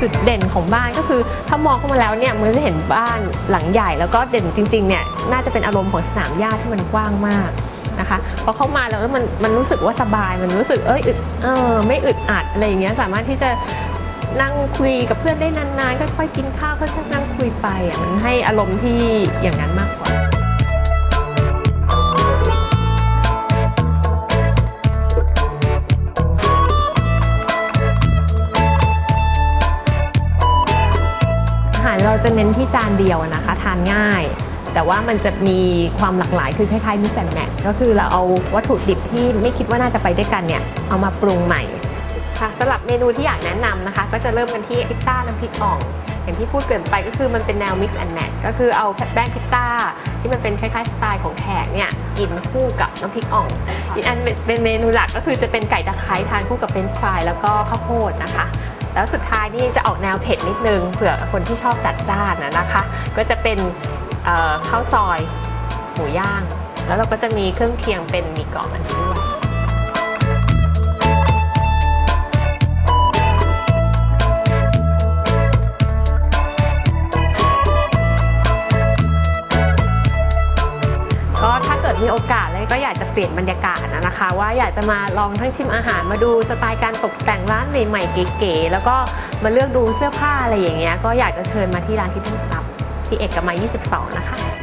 จุดเด่นของบ้านก็คือ ถ้ามองเข้ามาแล้วเนี่ยมันจะเห็นบ้านหลังใหญ่แล้วก็เด่นจริงๆเนี่ยน่าจะเป็นอารมณ์ของสนามหญ้าที่มันกว้างมากนะคะพอเข้ามาแล้วมันมันรู้สึกว่าสบายมันรู้สึกเอ้ยอึดเออไม่อึดอัดอะไรอย่างเงี้ยสามารถที่จะนั่งคุยกับเพื่อนได้นานๆค่อยๆกินข้าวค่อยๆนั่งคุยไปอะมันให้อารมณ์ที่อย่างนั้นมากกว่าาหารเราจะเน้นที่จานเดียวนะคะ ทานง่าย แต่ว่ามันจะมีความหลากหลายคือคล้ายๆมิสแอนแมทก็คือเราเอาวัตถุดิบที่ไม่คิดว่าน่าจะไปด้วยกันเนี่ยเอามาปรุงใหม่ค่ะสำหรับเมนูที่อยากแนะนำนะคะ ก็จะเริ่มกันที่พิซซ่าน้ำพริกอ่องอย่างที่พูดเกรินไปก็คือมันเป็นแนว mix and match ก็คือเอาแป้งพิซซ่าที่มันเป็นคล้ายๆสไตล์ของแขกเนี่ยกินคู่กับน้ำพริกอ่องอีกอันเป็นเมนูหลักก็คือจะเป็นไก่ตะไคร้ทานคู่กับเฟรนช์ฟรายแล้วก็ข้าวโพดนะคะ แล้วสุดท้ายนี่จะออกแนวเผ็ดนิดนึงเผื่อคนที่ชอบจัดจ้านนะคะ ก็จะเป็นข้าวซอยหมูย่าง แล้วเราก็จะมีเครื่องเคียงเป็นหมีกรอบอันนี้ด้วย ถ้าเกิดมีโอกาสเลยก็อยากจะเปลี่ยนบรรยากาศนะนะคะ ว่าอยากจะมาลองทั้งชิมอาหารมาดูสไตล์การตกแต่งร้านใหม่ๆเก๋ๆแล้วก็มาเลือกดูเสื้อผ้าอะไรอย่างเงี้ยก็อยากจะเชิญมาที่ร้านที่ทุ่งสับที่เอกมัย 22 นะคะ